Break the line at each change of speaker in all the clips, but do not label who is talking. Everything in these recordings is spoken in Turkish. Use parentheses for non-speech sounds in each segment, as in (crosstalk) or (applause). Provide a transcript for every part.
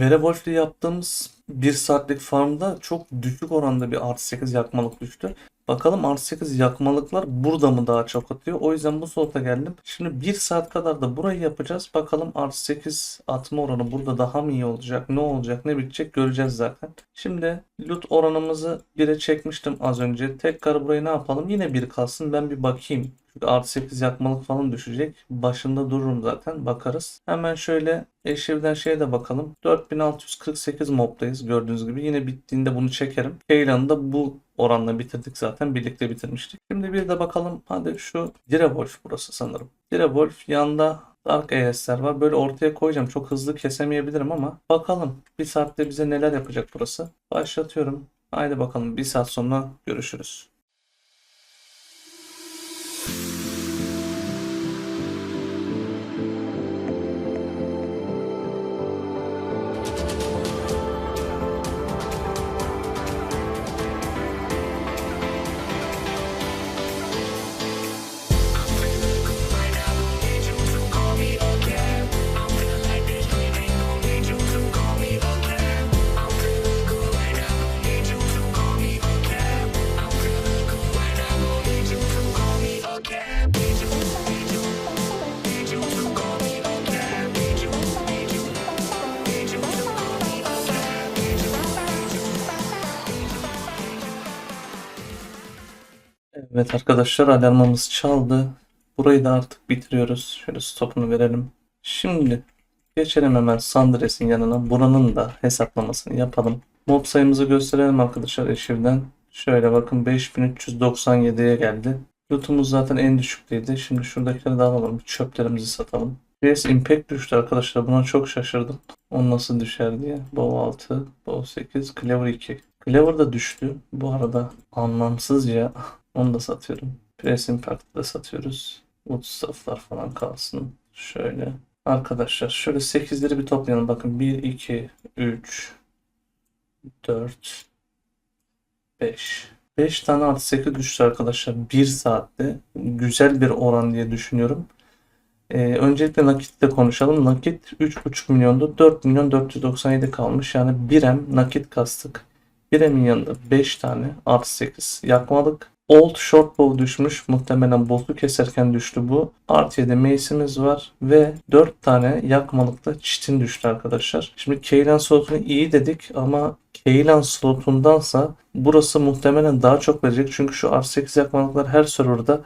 Werewolf'le yaptığımız 1 saatlik farmda çok düşük oranda bir artı 8 yakmalık düştü. Bakalım artı 8 yakmalıklar burada mı daha çok atıyor? O yüzden bu slota geldim. Şimdi 1 saat kadar da burayı yapacağız. Bakalım artı 8 atma oranı burada daha mı iyi olacak? Ne olacak? Ne bitecek? Göreceğiz zaten. Şimdi loot oranımızı 1'e çekmiştim az önce. Tekrar burayı ne yapalım? Yine 1 kalsın. Ben bir bakayım. Çünkü artı 8 yakmalık falan düşecek. Başında dururum zaten. Bakarız. Hemen şöyle eşivden şeye de bakalım. 4648 mobdayız gördüğünüz gibi. Yine bittiğinde bunu. Keylan'ı da bu oranla bitirdik zaten. Birlikte bitirmiştik. Şimdi bir de bakalım. Hadi şu Direwolf burası sanırım. Direwolf yanında Dark AS'ler var. Böyle ortaya koyacağım. Çok hızlı kesemeyebilirim ama bakalım. Bir saatte bize neler yapacak burası. Başlatıyorum. Haydi bakalım. Bir saat sonra görüşürüz. Evet arkadaşlar alarmımız çaldı. Burayı da artık bitiriyoruz. Şöyle stopunu verelim. Şimdi geçelim hemen Sandres'in yanına. Buranın da hesaplamasını yapalım. Mob sayımızı gösterelim arkadaşlar eşivden. Şöyle bakın 5397'ye geldi. Lootumuz zaten en düşükteydi. Şimdi şuradakileri de alalım. Çöplerimizi satalım. PS Impact düştü arkadaşlar. Buna çok şaşırdım. O nasıl düşer diye. Bow 6, Bow 8, Cleaver 2. Cleaver da düştü. Bu arada anlamsızca onu da satıyorum. Press Impact'ı da satıyoruz. Woodstuff'lar falan kalsın. Şöyle. Arkadaşlar şöyle 8'leri bir toplayalım. Bakın 1, 2, 3, 4, 5. 5 tane artı 8 düştü arkadaşlar. 1 saatte. Güzel bir oran diye düşünüyorum. Ee, öncelikle nakitle konuşalım. Nakit 3,5 milyondu. 4 milyon 497 kalmış. Yani 1 M nakit kastık. 1 M'in yanında 5 tane artı 8 yakmalık. Old short bow düşmüş. Muhtemelen boss'u keserken düştü bu. Artı 7 mace'imiz var. Ve 4 tane yakmalıkta çitin düştü arkadaşlar. Şimdi Keylan slotunu iyi dedik ama Keylan slotundansa burası muhtemelen daha çok verecek. Çünkü şu R8 yakmalıklar her serverda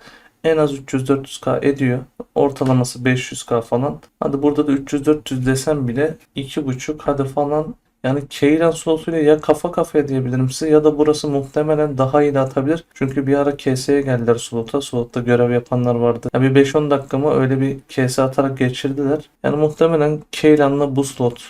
en az 300-400k ediyor. Ortalaması 500k falan. Hadi burada da 300-400 desem bile 2.5 hadi falan yani Keyran slotuyla ya kafa kafaya diyebilirim size ya da burası muhtemelen daha iyi de atabilir. Çünkü bir ara KS'ye geldiler slota. Slotta görev yapanlar vardı. Yani bir 5-10 dakikamı öyle bir KS atarak geçirdiler. Yani muhtemelen Keyran'la bu slot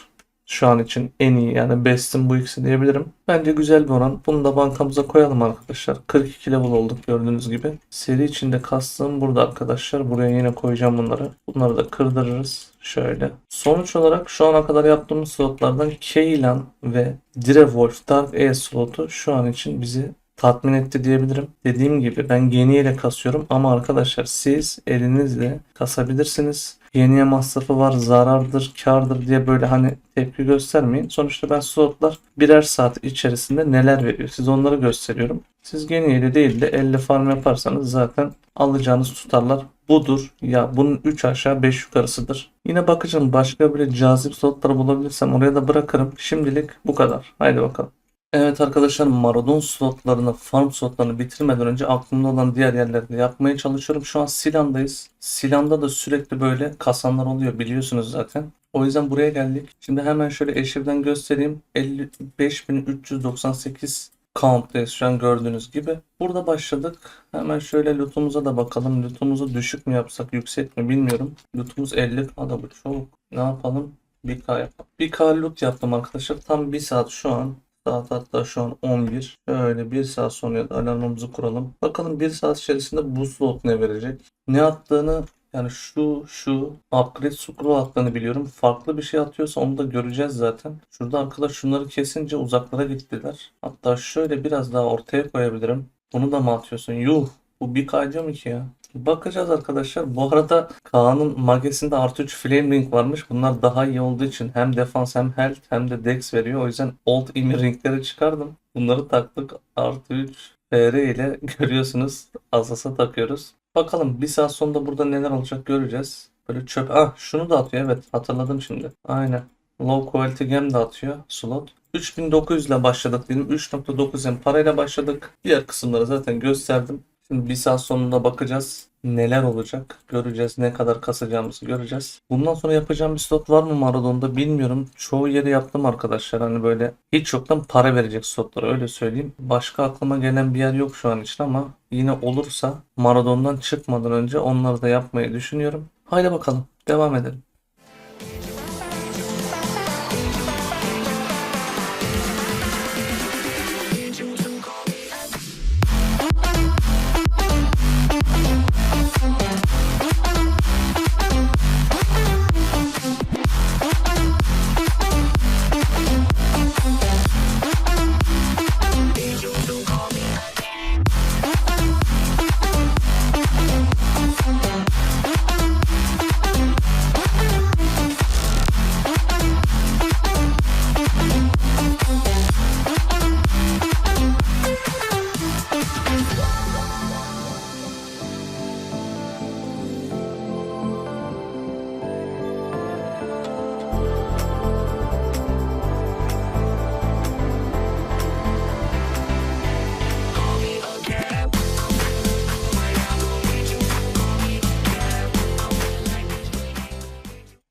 şu an için en iyi yani best'in bu ikisi diyebilirim. Bence güzel bir oran. Bunu da bankamıza koyalım arkadaşlar. 42 level olduk gördüğünüz gibi. Seri içinde kastığım burada arkadaşlar. Buraya yine koyacağım bunları. Bunları da kırdırırız. Şöyle. Sonuç olarak şu ana kadar yaptığımız slotlardan Keylan ve Direwolf Dark E slotu şu an için bizi tatmin etti diyebilirim. Dediğim gibi ben Genie ile kasıyorum ama arkadaşlar siz elinizle kasabilirsiniz. Geniye masrafı var, zarardır, kardır diye böyle hani tepki göstermeyin. Sonuçta ben slotlar birer saat içerisinde neler veriyor. Siz onları gösteriyorum. Siz Genie ile değil de elle farm yaparsanız zaten alacağınız tutarlar budur. Ya bunun 3 aşağı 5 yukarısıdır. Yine bakacağım başka böyle cazip slotlar bulabilirsem oraya da bırakırım. Şimdilik bu kadar. Haydi bakalım. Evet arkadaşlar Maradon slotlarını, farm slotlarını bitirmeden önce aklımda olan diğer yerlerde yapmaya çalışıyorum. Şu an Silan'dayız. Silan'da da sürekli böyle kasanlar oluyor biliyorsunuz zaten. O yüzden buraya geldik. Şimdi hemen şöyle eşivden göstereyim. 55.398 count'tayız şu an gördüğünüz gibi. Burada başladık. Hemen şöyle lootumuza da bakalım. Lootumuzu düşük mü yapsak yüksek mi bilmiyorum. Lootumuz 50. Hadi bu çok. Ne yapalım? 1K yapalım. 1K loot yaptım arkadaşlar. Tam 1 saat şu an. Saat hatta şu an 11. Şöyle 1 saat sonra alarmımızı kuralım. Bakalım 1 saat içerisinde bu slot ne verecek? Ne attığını yani şu şu upgrade scroll attığını biliyorum. Farklı bir şey atıyorsa onu da göreceğiz zaten. Şurada arkadaş şunları kesince uzaklara gittiler. Hatta şöyle biraz daha ortaya koyabilirim. Bunu da mı atıyorsun? Yuh. Bu bir kaydı mı ki ya? Bakacağız arkadaşlar. Bu arada Kaan'ın magesinde artı 3 flame ring varmış. Bunlar daha iyi olduğu için hem defans hem health hem de dex veriyor. O yüzden old imi ringleri çıkardım. Bunları taktık. Artı 3 FR ile (laughs) görüyorsunuz. Asasa takıyoruz. Bakalım bir saat sonunda burada neler olacak göreceğiz. Böyle çöp. Ah şunu da atıyor evet hatırladım şimdi. Aynen. Low quality gem de atıyor slot. 3900 ile başladık dedim. 3.9 yani parayla başladık. Diğer kısımları zaten gösterdim. Bir saat sonunda bakacağız. Neler olacak göreceğiz. Ne kadar kasacağımızı göreceğiz. Bundan sonra yapacağım bir slot var mı Maradon'da bilmiyorum. Çoğu yeri yaptım arkadaşlar. Hani böyle hiç yoktan para verecek slotlara öyle söyleyeyim. Başka aklıma gelen bir yer yok şu an için ama yine olursa Maradon'dan çıkmadan önce onları da yapmayı düşünüyorum. Haydi bakalım devam edelim.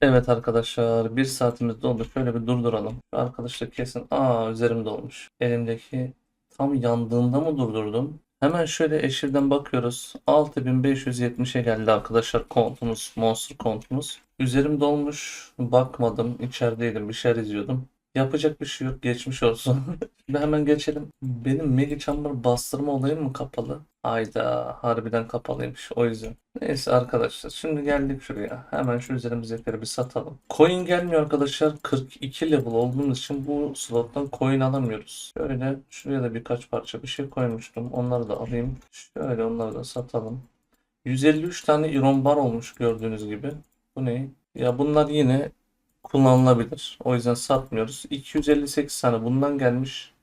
Evet arkadaşlar bir saatimiz doldu. Şöyle bir durduralım. Arkadaşlar kesin. Aa üzerimde olmuş. Elimdeki tam yandığında mı durdurdum? Hemen şöyle eşirden bakıyoruz. 6570'e geldi arkadaşlar kontumuz. Monster kontumuz. Üzerim dolmuş. Bakmadım. içerideydim. Bir şeyler izliyordum. Yapacak bir şey yok. Geçmiş olsun. (laughs) Şimdi hemen geçelim. Benim Megi Chamber bastırma olayım mı kapalı? Hayda. Harbiden kapalıymış. O yüzden. Neyse arkadaşlar. Şimdi geldik şuraya. Hemen şu üzerimizdekileri bir satalım. Coin gelmiyor arkadaşlar. 42 level olduğumuz için bu slottan coin alamıyoruz. Şöyle şuraya da birkaç parça bir şey koymuştum. Onları da alayım. Şöyle onları da satalım. 153 tane iron bar olmuş gördüğünüz gibi. Bu ne? Ya bunlar yine kullanılabilir. O yüzden satmıyoruz. 258 tane bundan gelmiş.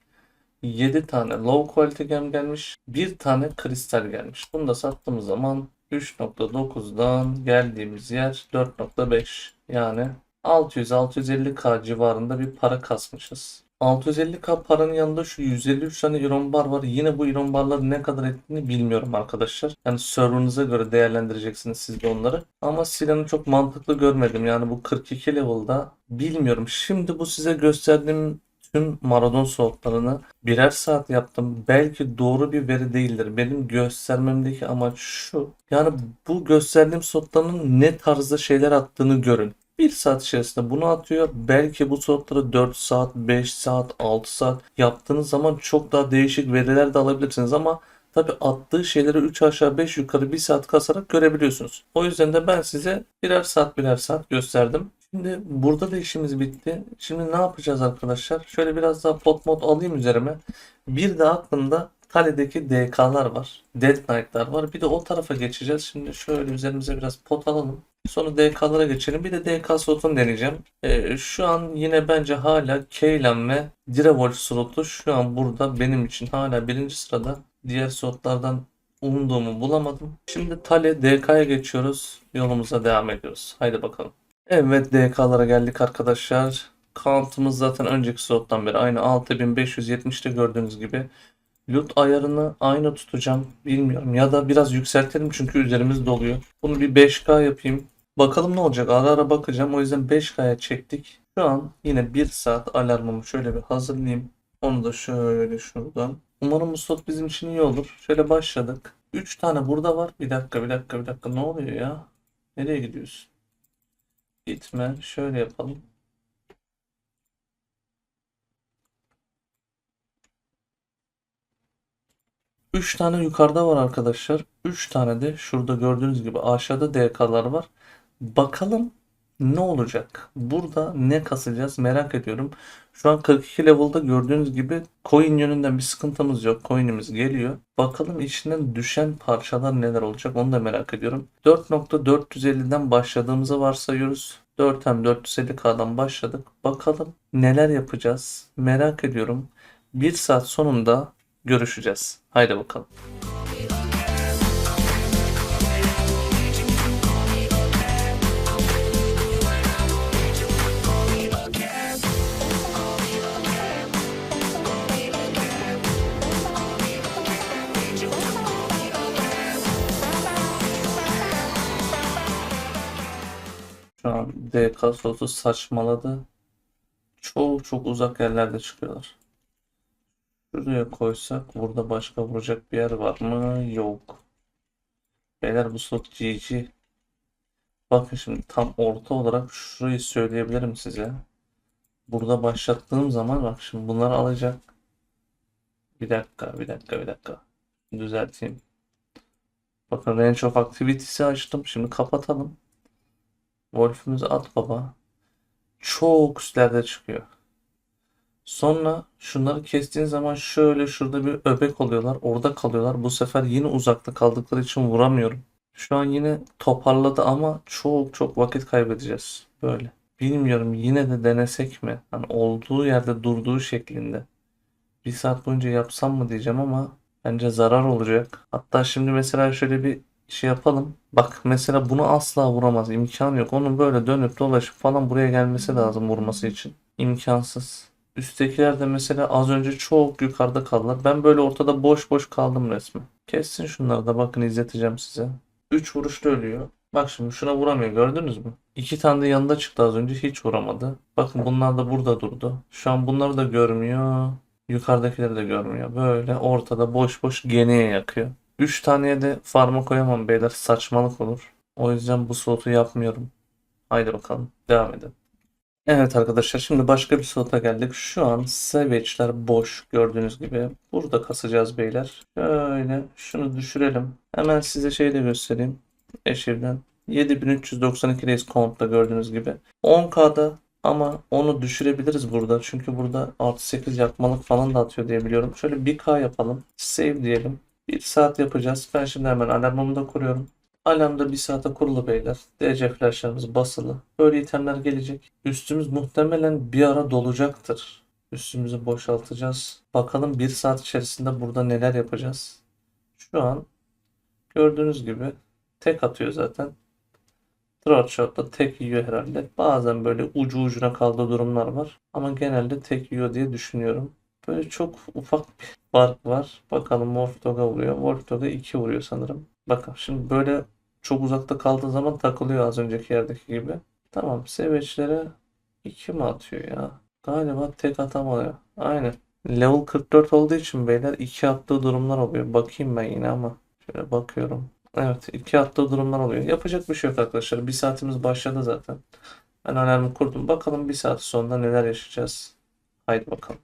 7 tane low quality gem gelmiş. 1 tane kristal gelmiş. Bunu da sattığımız zaman 3.9'dan geldiğimiz yer 4.5. Yani 600-650k civarında bir para kasmışız. 650k paranın yanında şu 153 tane iron bar var. Yine bu iron barların ne kadar ettiğini bilmiyorum arkadaşlar. Yani server'ınıza göre değerlendireceksiniz siz de onları. Ama silahını çok mantıklı görmedim. Yani bu 42 level'da bilmiyorum. Şimdi bu size gösterdiğim tüm Maradon slotlarını birer saat yaptım. Belki doğru bir veri değildir. Benim göstermemdeki amaç şu. Yani bu gösterdiğim slotların ne tarzda şeyler attığını görün. Bir saat içerisinde bunu atıyor. Belki bu slotları 4 saat, 5 saat, 6 saat yaptığınız zaman çok daha değişik veriler de alabilirsiniz ama Tabi attığı şeyleri 3 aşağı 5 yukarı 1 saat kasarak görebiliyorsunuz. O yüzden de ben size birer saat birer saat gösterdim. Şimdi burada da işimiz bitti. Şimdi ne yapacağız arkadaşlar? Şöyle biraz daha pot mod alayım üzerime. Bir de aklımda Tale'deki DK'lar var. Dead Knight'lar var. Bir de o tarafa geçeceğiz. Şimdi şöyle üzerimize biraz pot alalım. Sonra DK'lara geçelim. Bir de DK slotunu deneyeceğim. Ee, şu an yine bence hala Keylan ve Direwolf slotu şu an burada benim için hala birinci sırada. Diğer slotlardan umduğumu bulamadım. Şimdi Tale DK'ya geçiyoruz. Yolumuza devam ediyoruz. Haydi bakalım. Evet DK'lara geldik arkadaşlar. Count'ımız zaten önceki slottan beri aynı 6570'te gördüğünüz gibi. Loot ayarını aynı tutacağım. Bilmiyorum ya da biraz yükseltelim çünkü üzerimiz doluyor. Bunu bir 5K yapayım. Bakalım ne olacak. Ara ara bakacağım. O yüzden 5K'ya çektik. Şu an yine 1 saat alarmımı şöyle bir hazırlayayım. Onu da şöyle şuradan. Umarım bu slot bizim için iyi olur. Şöyle başladık. 3 tane burada var. Bir dakika bir dakika bir dakika. Ne oluyor ya? Nereye gidiyorsun? Gitme. Şöyle yapalım. Üç tane yukarıda var arkadaşlar. Üç tane de şurada gördüğünüz gibi aşağıda DK'lar var. Bakalım ne olacak? Burada ne kasacağız merak ediyorum. Şu an 42 level'da gördüğünüz gibi coin yönünden bir sıkıntımız yok. Coin'imiz geliyor. Bakalım içinden düşen parçalar neler olacak onu da merak ediyorum. 4.450'den başladığımızı varsayıyoruz. 4M 450K'dan başladık. Bakalım neler yapacağız merak ediyorum. Bir saat sonunda görüşeceğiz. Haydi bakalım. Şu an DK sosu saçmaladı. Çok çok uzak yerlerde çıkıyorlar. Şuraya koysak burada başka vuracak bir yer var mı? Yok. Beyler bu slot GG. Bakın şimdi tam orta olarak şurayı söyleyebilirim size. Burada başlattığım zaman bak şimdi bunları alacak. Bir dakika, bir dakika, bir dakika. Düzelteyim. Bakın Range of Activities'i açtım. Şimdi kapatalım. Wolf'ümüzü at baba. Çok üstlerde çıkıyor. Sonra şunları kestiğin zaman şöyle şurada bir öbek oluyorlar. Orada kalıyorlar. Bu sefer yine uzakta kaldıkları için vuramıyorum. Şu an yine toparladı ama çok çok vakit kaybedeceğiz. Böyle. Bilmiyorum yine de denesek mi? Hani olduğu yerde durduğu şeklinde. Bir saat boyunca yapsam mı diyeceğim ama bence zarar olacak. Hatta şimdi mesela şöyle bir şey yapalım. Bak mesela bunu asla vuramaz. İmkan yok. Onun böyle dönüp dolaşıp falan buraya gelmesi lazım vurması için. İmkansız. Üsttekiler de mesela az önce çok yukarıda kaldılar. Ben böyle ortada boş boş kaldım resmen. Kessin şunları da bakın izleteceğim size. 3 vuruşta ölüyor. Bak şimdi şuna vuramıyor gördünüz mü? İki tane de yanında çıktı az önce hiç vuramadı. Bakın bunlar da burada durdu. Şu an bunları da görmüyor. Yukarıdakileri de görmüyor. Böyle ortada boş boş geneye yakıyor. 3 taneye de farma koyamam beyler. Saçmalık olur. O yüzden bu slotu yapmıyorum. Haydi bakalım. Devam edelim. Evet arkadaşlar şimdi başka bir slota geldik. Şu an Savage'ler boş gördüğünüz gibi. Burada kasacağız beyler. Şöyle şunu düşürelim. Hemen size şey de göstereyim. Eşir'den. 7392 reis count'ta gördüğünüz gibi. 10K'da ama onu düşürebiliriz burada. Çünkü burada artı 8 yakmalık falan da atıyor diye biliyorum. Şöyle 1K yapalım. Save diyelim. 1 saat yapacağız. Ben şimdi hemen alarmımı da kuruyorum. Alarm da 1 saate kurulu beyler. DC flashlarımız basılı. Böyle itemler gelecek. Üstümüz muhtemelen bir ara dolacaktır. Üstümüzü boşaltacağız. Bakalım 1 saat içerisinde burada neler yapacağız. Şu an gördüğünüz gibi tek atıyor zaten. Throat shot'ta tek yiyor herhalde. Bazen böyle ucu ucuna kaldığı durumlar var. Ama genelde tek yiyor diye düşünüyorum. Böyle çok ufak bir fark var. Bakalım Morph Dog'a vuruyor. Morph Dog'a 2 vuruyor sanırım. Bakın şimdi böyle çok uzakta kaldığı zaman takılıyor az önceki yerdeki gibi. Tamam Savage'lere 2 mi atıyor ya? Galiba tek atamıyor. Aynen. Level 44 olduğu için beyler 2 attığı durumlar oluyor. Bakayım ben yine ama. Şöyle bakıyorum. Evet iki attığı durumlar oluyor. Yapacak bir şey yok arkadaşlar. Bir saatimiz başladı zaten. Ben alarmı kurdum. Bakalım bir saat sonunda neler yaşayacağız. Haydi bakalım.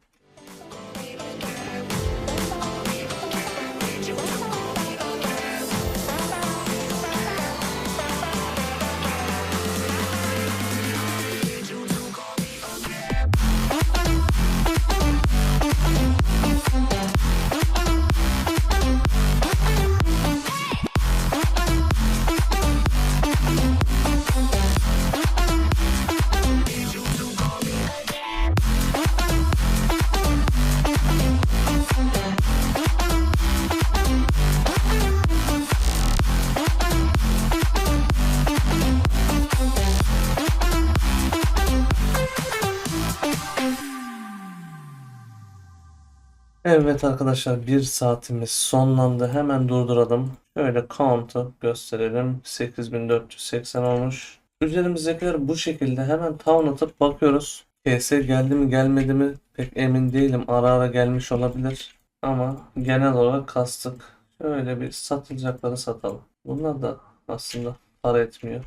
Evet arkadaşlar bir saatimiz sonlandı. Hemen durduralım. Şöyle count'u gösterelim. 8480 olmuş. Üzerimizdekiler bu şekilde hemen town atıp bakıyoruz. PS geldi mi gelmedi mi pek emin değilim. Ara ara gelmiş olabilir. Ama genel olarak kastık. Şöyle bir satılacakları satalım. Bunlar da aslında para etmiyor.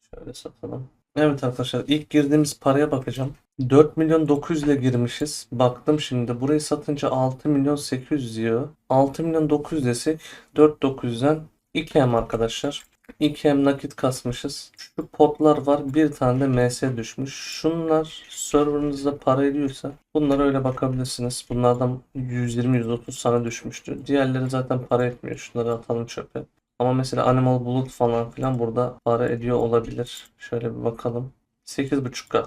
Şöyle satalım. Evet arkadaşlar ilk girdiğimiz paraya bakacağım. 4 milyon 900 ile girmişiz. Baktım şimdi burayı satınca 6 milyon 800 diyor. 6 milyon 900 desek 4 900'den 2M arkadaşlar. 2M nakit kasmışız. Şu potlar var. Bir tane de MS düşmüş. Şunlar serverınızda para ediyorsa bunlara öyle bakabilirsiniz. Bunlardan 120-130 tane düşmüştü. Diğerleri zaten para etmiyor. Şunları atalım çöpe. Ama mesela Animal Bulut falan filan burada para ediyor olabilir. Şöyle bir bakalım. 8.5K.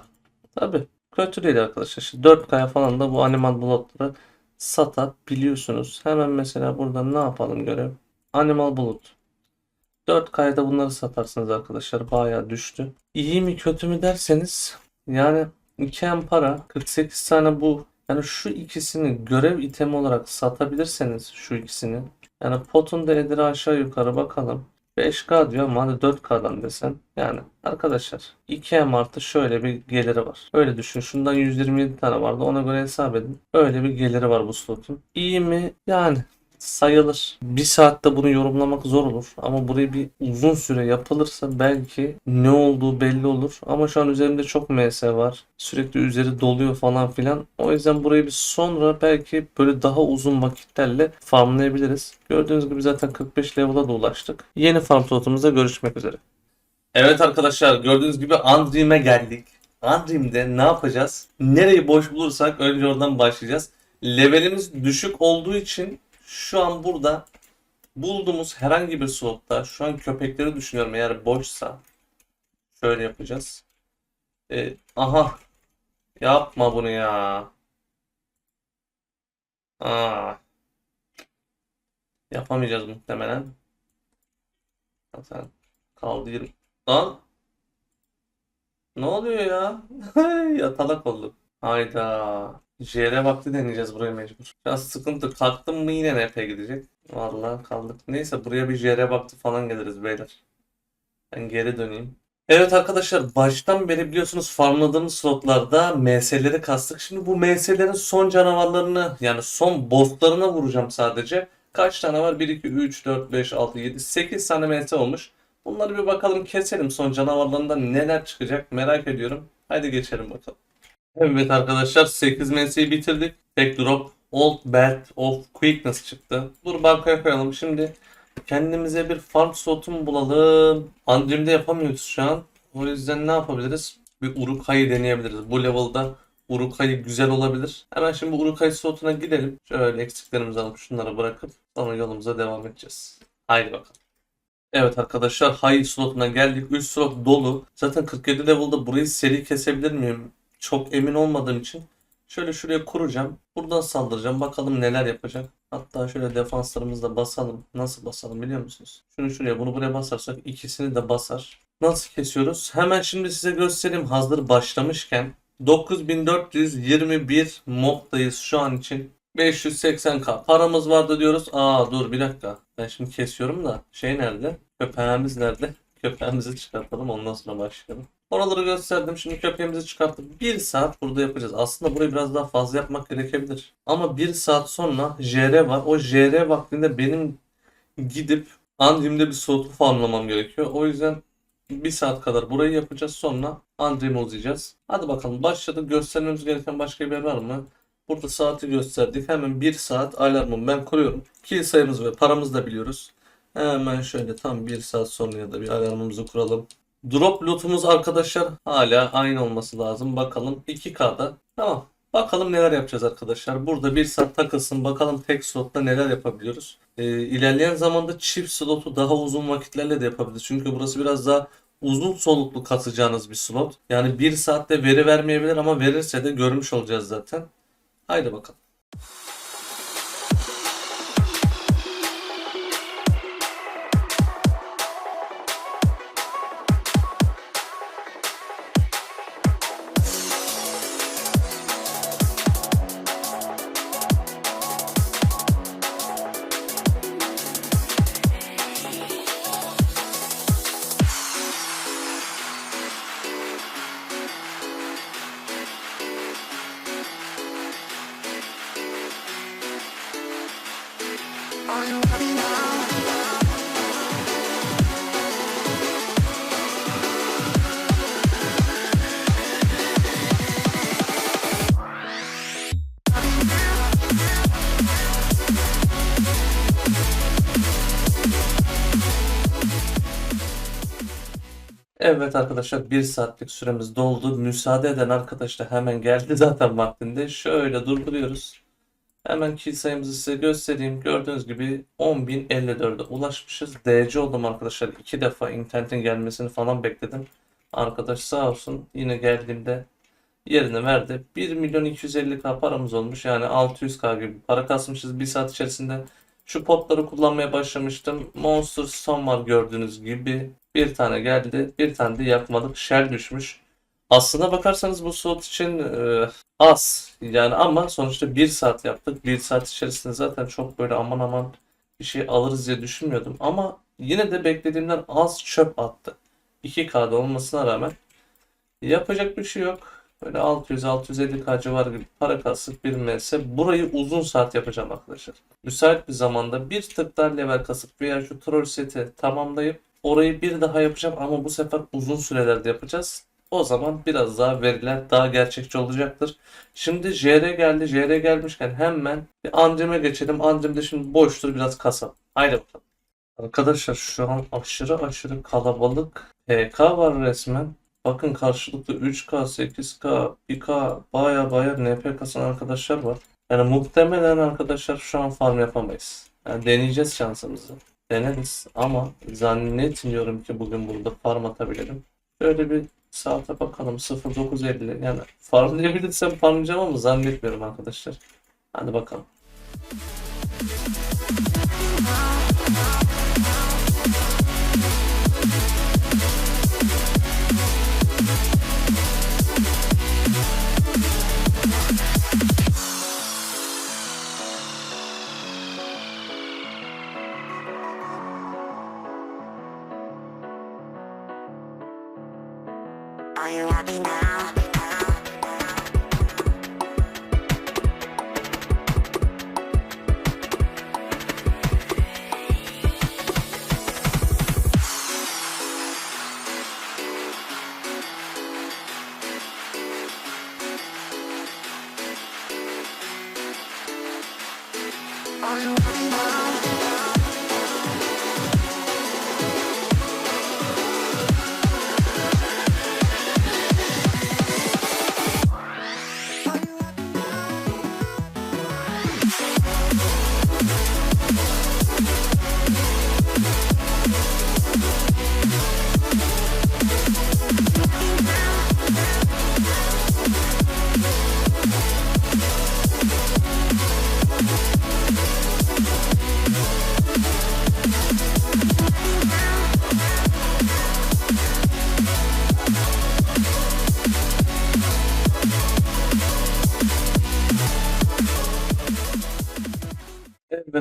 Tabii kötü değil arkadaşlar. Şimdi 4K'ya falan da bu Animal Bulutları satabiliyorsunuz. Hemen mesela burada ne yapalım görev? Animal Bulut. 4K'da bunları satarsınız arkadaşlar. Bayağı düştü. İyi mi kötü mü derseniz yani 2M para 48 tane bu yani şu ikisini görev itemi olarak satabilirseniz şu ikisini yani potun değeri aşağı yukarı bakalım. 5K diyor ama hadi 4K'dan desen. Yani arkadaşlar 2M artı şöyle bir geliri var. Öyle düşün. Şundan 127 tane vardı. Ona göre hesap edin. Öyle bir geliri var bu slotun. İyi mi? Yani sayılır. Bir saatte bunu yorumlamak zor olur. Ama burayı bir uzun süre yapılırsa belki ne olduğu belli olur. Ama şu an üzerimde çok MS var. Sürekli üzeri doluyor falan filan. O yüzden burayı bir sonra belki böyle daha uzun vakitlerle farmlayabiliriz. Gördüğünüz gibi zaten 45 level'a da ulaştık. Yeni farm slotumuzda görüşmek üzere. Evet arkadaşlar gördüğünüz gibi Andream'e geldik. Andream'de ne yapacağız? Nereyi boş bulursak önce oradan başlayacağız. Levelimiz düşük olduğu için şu an burada bulduğumuz herhangi bir slotta şu an köpekleri düşünüyorum eğer boşsa şöyle yapacağız. Ee, aha yapma bunu ya. Aa. Yapamayacağız muhtemelen. Zaten kaldı 20. Lan ne oluyor ya? (laughs) Yatalak olduk. Hayda. JR vakti deneyeceğiz buraya mecbur. Biraz sıkıntı. Kalktım mı yine NP gidecek. Vallahi kaldık. Neyse buraya bir JR vakti falan geliriz beyler. Ben geri döneyim. Evet arkadaşlar baştan beri biliyorsunuz farmladığımız slotlarda MS'leri kastık. Şimdi bu MS'lerin son canavarlarını yani son bosslarına vuracağım sadece. Kaç tane var? 1, 2, 3, 4, 5, 6, 7, 8 tane MS olmuş. Bunları bir bakalım keselim. Son canavarlarından neler çıkacak merak ediyorum. Haydi geçelim bakalım. Evet arkadaşlar 8 MS'yi bitirdik. Tek drop Old Belt of Quickness çıktı. Dur bankaya koyalım. Şimdi kendimize bir farm slotu bulalım? Andrim'de yapamıyoruz şu an. O yüzden ne yapabiliriz? Bir Urukay'ı deneyebiliriz. Bu level'da Urukay güzel olabilir. Hemen şimdi Urukay slotuna gidelim. Şöyle eksiklerimizi alıp şunları bırakıp sonra yolumuza devam edeceğiz. Haydi bakalım. Evet arkadaşlar high slotuna geldik. 3 slot dolu. Zaten 47 level'da burayı seri kesebilir miyim? Çok emin olmadığım için. Şöyle şuraya kuracağım. Buradan saldıracağım. Bakalım neler yapacak. Hatta şöyle defanslarımızı da basalım. Nasıl basalım biliyor musunuz? Şunu şuraya bunu buraya basarsak ikisini de basar. Nasıl kesiyoruz? Hemen şimdi size göstereyim hazır başlamışken. 9421 moddayız şu an için. 580k paramız vardı diyoruz. Aa dur bir dakika. Ben şimdi kesiyorum da şey nerede? Köpeğimiz nerede? Köpeğimizi çıkartalım ondan sonra başlayalım. Oraları gösterdim. Şimdi köpeğimizi çıkartıp 1 saat burada yapacağız. Aslında burayı biraz daha fazla yapmak gerekebilir. Ama 1 saat sonra JR var. O JR vaktinde benim gidip Andrim'de bir soğutma farmlamam gerekiyor. O yüzden 1 saat kadar burayı yapacağız. Sonra Andrim'i uzayacağız. Hadi bakalım başladık. Göstermemiz gereken başka bir yer var mı? Burada saati gösterdik. Hemen 1 saat alarmımı ben kuruyorum. Kill sayımızı ve paramızı da biliyoruz. Hemen şöyle tam 1 saat sonra ya da bir alarmımızı kuralım. Drop lootumuz arkadaşlar hala aynı olması lazım. Bakalım 2K'da. Tamam. Bakalım neler yapacağız arkadaşlar. Burada bir saat takılsın. Bakalım tek slotta neler yapabiliyoruz. Ee, ilerleyen zamanda çift slotu daha uzun vakitlerle de yapabiliriz. Çünkü burası biraz daha uzun soluklu katacağınız bir slot. Yani bir saatte veri vermeyebilir ama verirse de görmüş olacağız zaten. Haydi bakalım. Evet arkadaşlar 1 saatlik süremiz doldu. Müsaade eden arkadaş da hemen geldi (laughs) zaten vaktinde. Şöyle durduruyoruz. Hemen kill sayımızı size göstereyim. Gördüğünüz gibi 10.054'e ulaşmışız. DC oldum arkadaşlar. iki defa internetin gelmesini falan bekledim. Arkadaş sağ olsun yine geldiğimde yerini verdi. 1 milyon 250k paramız olmuş. Yani 600k gibi para kasmışız bir saat içerisinde. Şu potları kullanmaya başlamıştım. Monster Stone var gördüğünüz gibi. Bir tane geldi. Bir tane de yakmadık. Shell düşmüş. Aslına bakarsanız bu slot için e, az. Yani ama sonuçta bir saat yaptık. Bir saat içerisinde zaten çok böyle aman aman bir şey alırız diye düşünmüyordum. Ama yine de beklediğimden az çöp attı. 2K'da olmasına rağmen yapacak bir şey yok. Böyle 600-650K civarı gibi para kasıp bir MS. Burayı uzun saat yapacağım arkadaşlar. Müsait bir zamanda bir tık daha level kasıp veya şu troll seti tamamlayıp orayı bir daha yapacağım ama bu sefer uzun sürelerde yapacağız. O zaman biraz daha veriler daha gerçekçi olacaktır. Şimdi JR geldi. JR gelmişken hemen bir Andrem'e geçelim. Andrem'de şimdi boştur biraz kasa. Haydi bakalım. Arkadaşlar şu an aşırı aşırı kalabalık PK var resmen. Bakın karşılıklı 3K, 8K, 1K baya baya NP kasan arkadaşlar var. Yani muhtemelen arkadaşlar şu an farm yapamayız. Yani deneyeceğiz şansımızı. Deneriz ama zannetmiyorum ki bugün burada farm atabilirim. Şöyle bir saate bakalım 09.50 yani farmlayabilirsem farmlayacağım ama zannetmiyorum arkadaşlar. Hadi bakalım.
You happy now?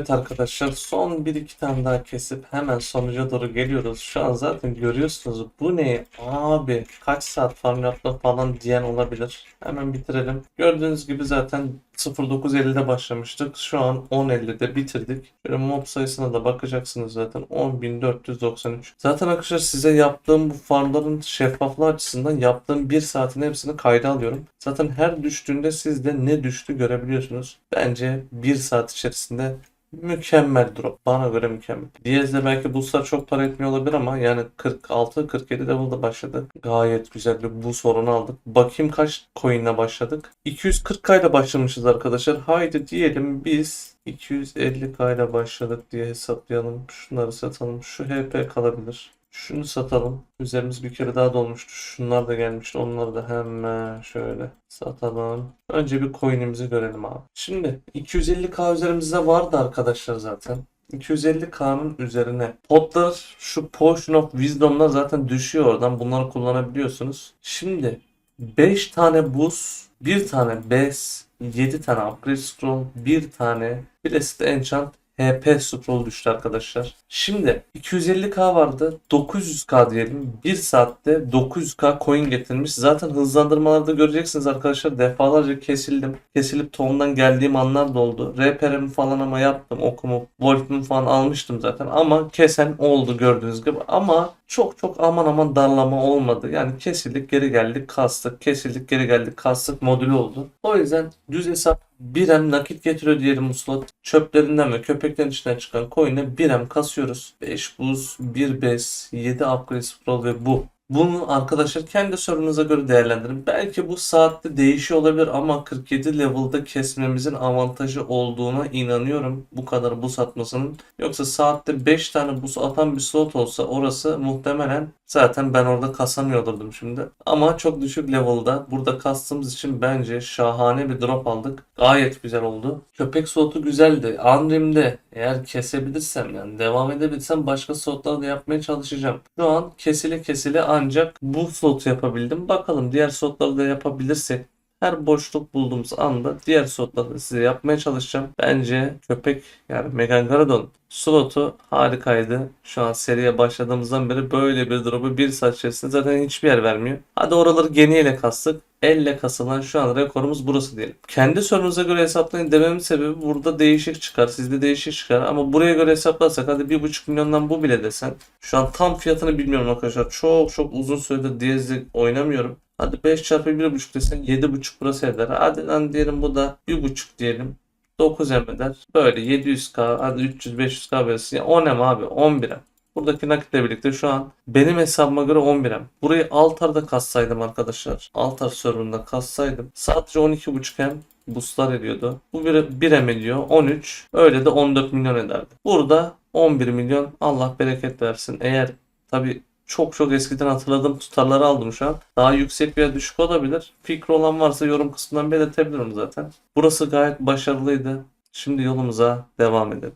Evet arkadaşlar son bir iki tane daha kesip hemen sonuca doğru geliyoruz. Şu an zaten görüyorsunuz bu ne abi kaç saat farm yaptı falan diyen olabilir. Hemen bitirelim. Gördüğünüz gibi zaten 09.50'de başlamıştık. Şu an 10.50'de bitirdik. Şöyle mob sayısına da bakacaksınız zaten 10.493. Zaten arkadaşlar size yaptığım bu farmların şeffaflığı açısından yaptığım bir saatin hepsini kayda alıyorum. Zaten her düştüğünde siz de ne düştü görebiliyorsunuz. Bence bir saat içerisinde Mükemmel drop. Bana göre mükemmel. Diyez'de belki boostlar çok para etmiyor olabilir ama yani 46-47 level'da başladı. Gayet güzel bir bu sorunu aldık. Bakayım kaç coin'le başladık. 240k ile başlamışız arkadaşlar. Haydi diyelim biz 250k ile başladık diye hesaplayalım. Şunları satalım. Şu HP kalabilir. Şunu satalım. Üzerimiz bir kere daha dolmuştu. Şunlar da gelmişti. Onları da hemen şöyle satalım. Önce bir coin'imizi görelim abi. Şimdi 250k üzerimizde vardı arkadaşlar zaten. 250k'nın üzerine potlar şu Potion of Wisdom'lar zaten düşüyor oradan. Bunları kullanabiliyorsunuz. Şimdi 5 tane buz, 1 tane bes, 7 tane upgrade scroll, 1 tane Blessed Enchant HP scroll düştü arkadaşlar. Şimdi 250k vardı. 900k diyelim. 1 saatte 900k coin getirmiş. Zaten hızlandırmalarda göreceksiniz arkadaşlar. Defalarca kesildim. Kesilip tohumdan geldiğim anlar da oldu. RPR'imi falan ama yaptım. Okumu, volt'umu falan almıştım zaten. Ama kesen oldu gördüğünüz gibi. Ama çok çok aman aman darlama olmadı. Yani kesildik geri geldik kastık. Kesildik geri geldik kastık modülü oldu. O yüzden düz hesap 1M nakit getiriyor diyelim bu slot. Çöplerinden ve köpeklerin içinden çıkan coin'e 1M kasıyoruz. 5 buz, 1 bes, 7 upgrade scroll ve bu. Bunu arkadaşlar kendi sorunuza göre değerlendirin. Belki bu saatte değişiyor olabilir ama 47 level'da kesmemizin avantajı olduğuna inanıyorum. Bu kadar buz atmasının. Yoksa saatte 5 tane buz atan bir slot olsa orası muhtemelen zaten ben orada kasamıyor olurdum şimdi. Ama çok düşük level'da burada kastığımız için bence şahane bir drop aldık. Gayet güzel oldu. Köpek slotu güzeldi. Anrim'de eğer kesebilirsem yani devam edebilirsem başka slotlar da yapmaya çalışacağım. Şu an kesile kesile ancak bu slotu yapabildim. Bakalım diğer slotları da yapabilirsek her boşluk bulduğumuz anda diğer slotları size yapmaya çalışacağım. Bence köpek yani Megankaradon slotu harikaydı. Şu an seriye başladığımızdan beri böyle bir drop'u bir saat içerisinde zaten hiçbir yer vermiyor. Hadi oraları geniyle kastık. Elle kasılan şu an rekorumuz burası diyelim. Kendi sorunuza göre hesaplayın dememin sebebi burada değişik çıkar. Sizde değişik çıkar. Ama buraya göre hesaplarsak hadi 1.5 milyondan bu bile desen. Şu an tam fiyatını bilmiyorum arkadaşlar. Çok çok uzun süredir Diyez'de oynamıyorum. Hadi 5 çarpı 1.5 desen 7.5 burası eder. Hadi lan diyelim bu da 1.5 diyelim. 9 em eder. Böyle 700k hadi 300-500k verirsin. Ya 10 em abi 11 em. Buradaki nakitle birlikte şu an benim hesabıma göre 11 em. Burayı Altar'da kassaydım arkadaşlar. Altar serverında kassaydım. Sadece 12.5 em boostlar ediyordu. Bu 1, 1 em ediyor 13. Öyle de 14 milyon ederdi. Burada 11 milyon Allah bereket versin. Eğer tabi çok çok eskiden hatırladığım tutarları aldım şu an. Daha yüksek veya düşük olabilir. Fikri olan varsa yorum kısmından belirtebilirim zaten. Burası gayet başarılıydı. Şimdi yolumuza devam edelim.